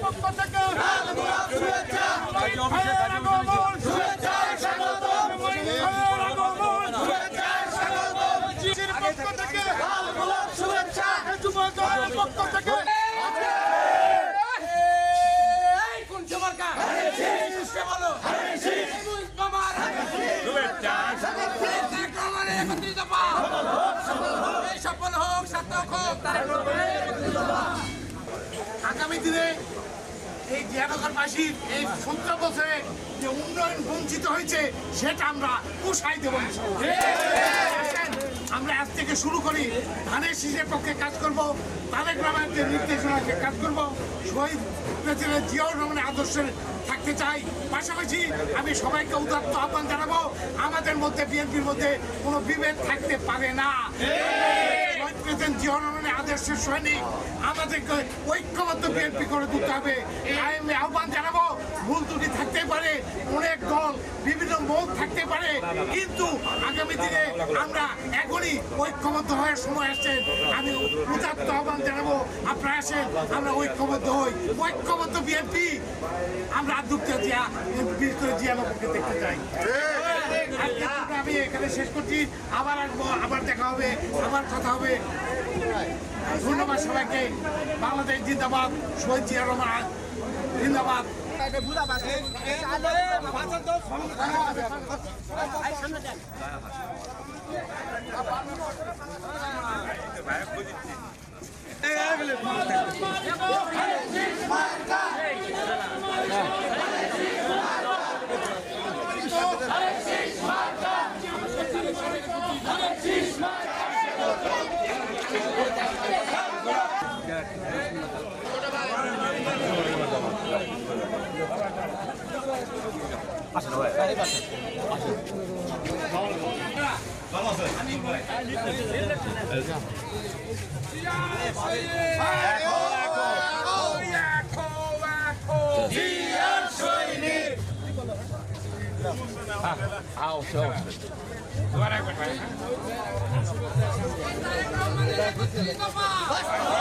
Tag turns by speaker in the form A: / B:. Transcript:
A: পক্ষ
B: থেকে শুভেচ্ছা। এই জিয়ানগরবাসীর এই সত্তর বছরে যে উন্নয়ন বঞ্চিত হয়েছে সেটা আমরা পুষাই দেবো আমরা আজ থেকে শুরু করি। ধানের শীষের পক্ষে কাজ করব তারেক রহমানের নির্দেশনাকে কাজ করব। শহীদ প্রেসিডেন্ট জিয়াউর রহমানের আদর্শে থাকতে চাই। পাশাপাশি আমি সবাইকে উদাত্ত আহ্বান জানাব আমাদের মধ্যে বিএনপির মধ্যে কোনো বিভেদ থাকতে পারে না। শহীদ প্রেসিডেন্ট জিয়াউর রহমানের আদর্শের সৈনিক আমাদেরকে ঐক্যবদ্ধ বিএনপি করে তুলতে হবে। আমি আহ্বান জানাব। ভুল ত্রুটি থাকতে পারে, অনেক দল, বিভিন্ন মত থাকতে পারে। কিন্তু আগামী দিনে আমরা এখনই ঐক্যবদ্ধ হওয়ার সময় আসছে। আমি উদাত্ত আহ্বান জানাব, আপনারা আসেন, আমরা ঐক্যবদ্ধ হই। ঐক্যবদ্ধ বিএনপি, আমরা আদুপ্তা জিয়া করে জিয়া বাবুকে দেখতে চাই। এখানে শেষ করছি আবার আসব আবার দেখা হবে আবার কথা হবে ধন্যবাদ সবাইকে বাংলাদেশ জিন্দাবাদ শহীদ জিয়া রহমান জিন্দাবাদ
A: জিন্দাবাদ